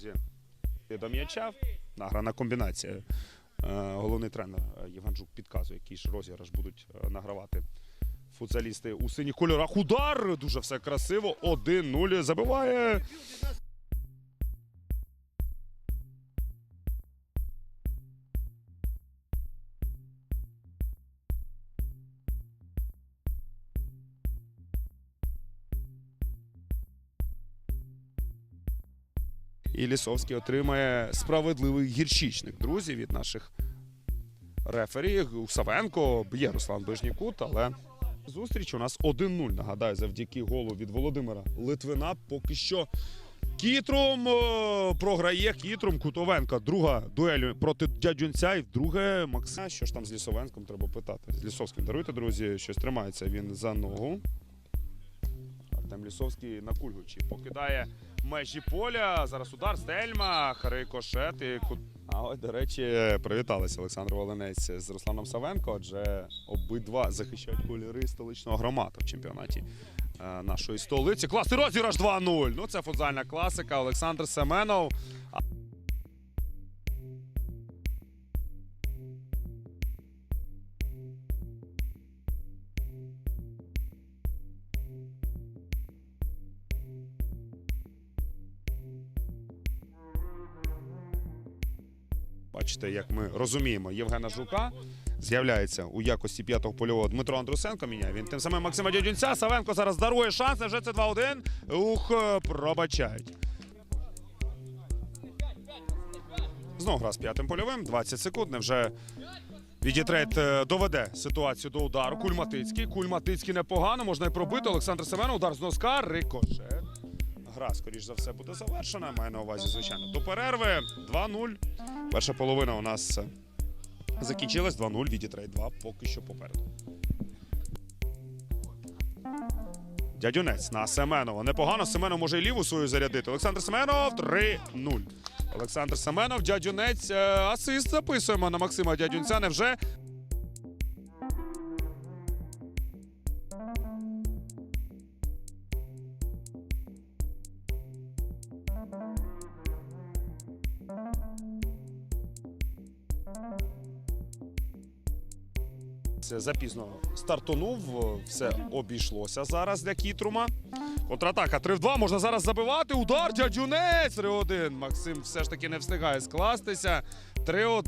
друзі. До м'яча. Награна комбінація. Е, Головний тренер Євганчук Жук підказує, який ж розіграш будуть е, награвати футзалісти у синіх кольорах. Удар! Дуже все красиво. 1-0 забиває. І Лісовський отримає справедливий гірчичник, друзі, від наших рефері. Савенко б'є Руслан Бижнікут, але зустріч у нас 1-0. Нагадаю, завдяки голу від Володимира Литвина. Поки що Кітрум е, програє Кітрум Кутовенка. Друга дуель проти дядюнця і вдруге Макса. Що ж там з Лісовенком треба питати? З Лісовським даруйте, друзі, щось тримається він за ногу. Артем Лісовський на кульгучі покидає межі поля. Зараз удар Стельма, рикошет і кут. А от, до речі, привіталися Олександр Волинець з Русланом Савенко, адже обидва захищають кольори столичного громаду в чемпіонаті е, нашої столиці. Класний розіграш 2-0. Ну, це футзальна класика. Олександр Семенов. Бачите, як ми розуміємо, Євгена Жука з'являється у якості п'ятого польового Дмитро Андрусенко. Міняє він тим самим Максима Дядюнця. Савенко зараз дарує шанс. Вже це 2-1. Ух, е, пробачають. Знову гра з п'ятим польовим. 20 секунд. Невже Відітрейт е, доведе ситуацію до удару. Кульматицький. Кульматицький непогано. Можна і пробити. Олександр Семенов. Удар з носка. Рикошет. Гра, скоріш за все, буде завершена. Маю на увазі, звичайно. До перерви 2-0. Перша половина у нас е, закінчилась 2-0. Відітрейт 2 поки що попереду. Дядюнець на Семенова. Непогано. Семенов може і ліву свою зарядити. Олександр Семенов 3-0. Олександр Семенов, дядюнець. е, Асист записуємо на Максима Дядюнця. Невже? Запізно стартонув, все обійшлося зараз для Кітрума. Контратака 3 в 2. Можна зараз забивати. Удар дядюнець 3-1. Максим все ж таки не встигає скластися. 3-1.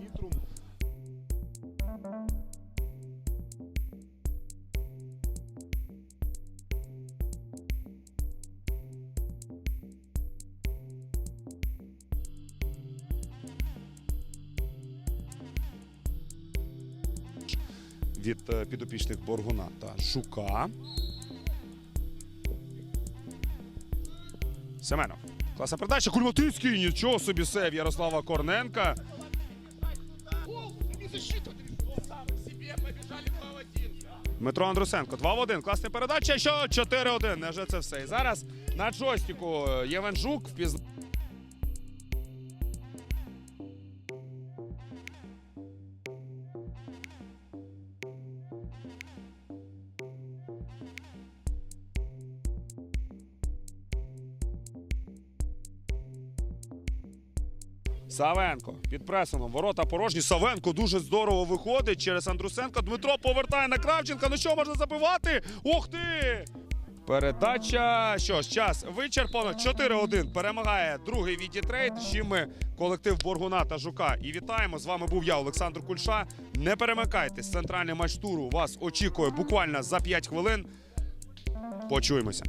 Кітрум. Від е, підопічних Боргуна та Жука. Семенов. Класна передача. Кульмотицький. Нічого собі сев Ярослава Корненка. Не защиту, сам себе побежали 2-1. Дмитро Андрусенко. 2 в 1. Класна передача. Що 4-1. Невже це все? І зараз на джойстику Євген Жук впізнав. Савенко під пресингом. Ворота порожні. Савенко дуже здорово виходить через Андрусенко. Дмитро повертає на Кравченка. Ну що можна забивати? Ух ти! Передача. Що ж, час вичерпано. 4-1. Перемагає другий відітрейд. З чим ми колектив Боргуна та Жука. І вітаємо. З вами був я, Олександр Кульша. Не перемикайтесь. Центральний матч туру вас очікує буквально за 5 хвилин. Почуємося.